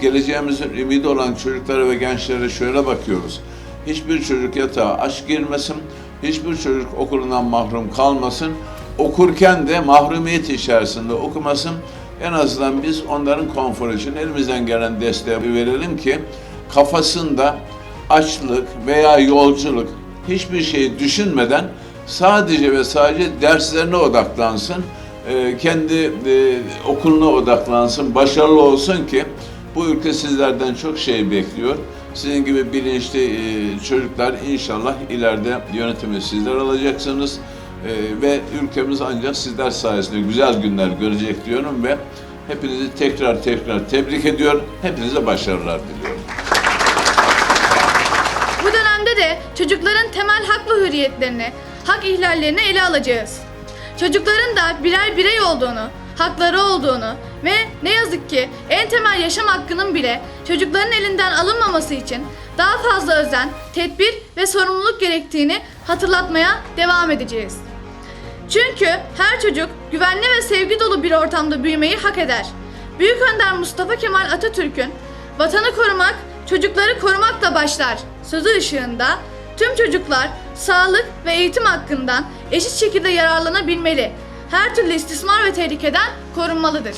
geleceğimizin ümidi olan çocuklara ve gençlere şöyle bakıyoruz. Hiçbir çocuk yatağa aç girmesin, hiçbir çocuk okulundan mahrum kalmasın, okurken de mahrumiyet içerisinde okumasın. En azından biz onların konforu için elimizden gelen desteği verelim ki kafasında açlık veya yolculuk hiçbir şey düşünmeden sadece ve sadece derslerine odaklansın, e, kendi e, okuluna odaklansın, başarılı olsun ki bu ülke sizlerden çok şey bekliyor. Sizin gibi bilinçli e, çocuklar inşallah ileride yönetimi sizler alacaksınız E, ve ülkemiz ancak sizler sayesinde güzel günler görecek diyorum ve hepinizi tekrar tekrar tebrik ediyor. Hepinize başarılar diliyorum. Bu dönemde de çocukların temel hak ve hürriyetlerini, hak ihlallerini ele alacağız. Çocukların da birer birey olduğunu, hakları olduğunu ve ne yazık ki en temel yaşam hakkının bile çocukların elinden alınmaması için daha fazla özen, tedbir ve sorumluluk gerektiğini hatırlatmaya devam edeceğiz. Çünkü her çocuk güvenli ve sevgi dolu bir ortamda büyümeyi hak eder. Büyük Önder Mustafa Kemal Atatürk'ün vatanı korumak, çocukları korumakla başlar sözü ışığında tüm çocuklar sağlık ve eğitim hakkından eşit şekilde yararlanabilmeli. Her türlü istismar ve tehlikeden korunmalıdır.